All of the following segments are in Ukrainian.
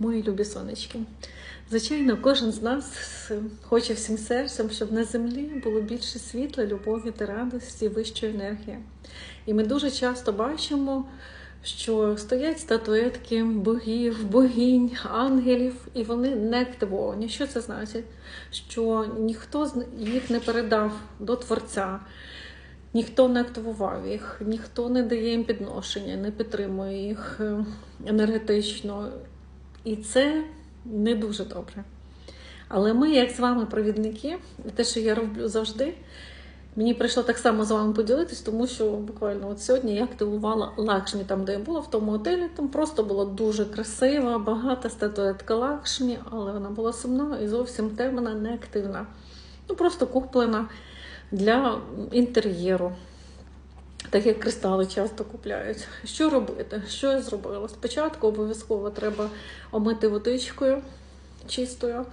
Мої любі сонечки. Звичайно, кожен з нас хоче всім серцем, щоб на землі було більше світла, любові та радості, вищої енергії. І ми дуже часто бачимо, що стоять статуетки богів, богинь, ангелів, і вони не активовані. Що це значить? Що ніхто з їх не передав до Творця. Ніхто не активував їх, ніхто не дає їм підношення, не підтримує їх е, енергетично. І це не дуже добре. Але ми, як з вами, провідники, і те, що я роблю завжди, мені прийшло так само з вами поділитись, тому що буквально от сьогодні я активувала лакшмі там, де я була, в тому готелі. Там просто було дуже красива, багата статуетка лакшмі, але вона була сумна і зовсім темна, неактивна. Ну, просто куплена для інтер'єру. Так як кристали часто купляють. Що робити? Що я зробила? Спочатку обов'язково треба омити водичкою чистою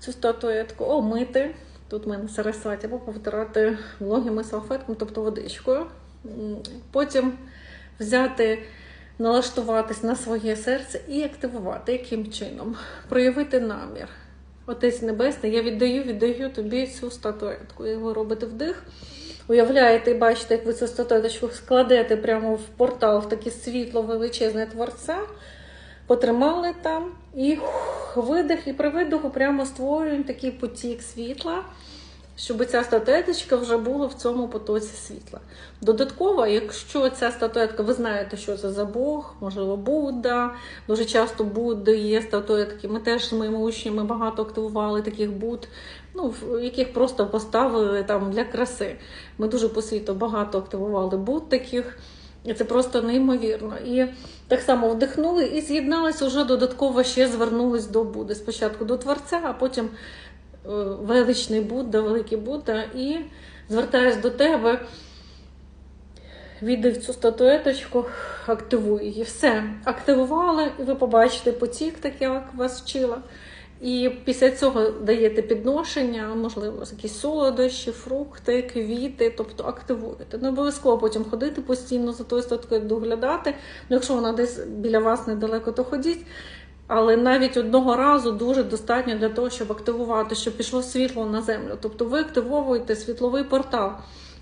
цю статуетку, омити. Тут в мене сарасаті, або повтирати вологими салфетками, тобто водичкою. Потім взяти, налаштуватись на своє серце і активувати. Яким чином? Проявити намір. Отець Небесний, я віддаю, віддаю тобі цю статуетку. І ви робите вдих. Уявляєте і бачите, як ви цю статуеточку складете прямо в портал, в таке світло величезне творця, потримали там і видих, і при видиху прямо створюємо такий потік світла, щоб ця статуеточка вже була в цьому потоці світла. Додатково, якщо ця статуетка, ви знаєте, що це за Бог, можливо, Будда. Дуже часто Будди є статуетки. Ми теж з моїми учнями багато активували таких Будд, ну, яких просто поставили там для краси. Ми дуже по світу багато активували Будд таких. І це просто неймовірно. І так само вдихнули і з'єдналися вже додатково ще звернулись до Будди. Спочатку до Творця, а потім величний Будда, великий Будда, і звертаюсь до тебе, віддав цю статуеточку, активуй її. Все, активували, і ви побачите потік, так як вас вчила. І після цього даєте підношення, можливо, якісь солодощі, фрукти, квіти, тобто активуєте. Не обов'язково потім ходити постійно за тою статкою доглядати. Ну, якщо вона десь біля вас недалеко, то ходіть. Але навіть одного разу дуже достатньо для того, щоб активувати, щоб пішло світло на землю. Тобто ви активовуєте світловий портал.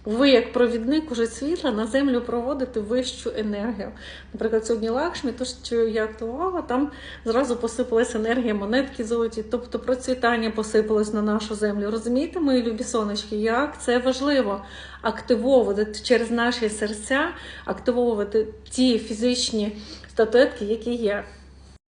Ви, як провідник уже світла, на землю проводите вищу енергію. Наприклад, сьогодні Лакшмі, то що я активувала, там зразу посипалася енергія монетки золоті, тобто процвітання посипалось на нашу землю. Розумієте, мої любі сонечки, як це важливо активовувати через наші серця, активовувати ті фізичні статуетки, які є.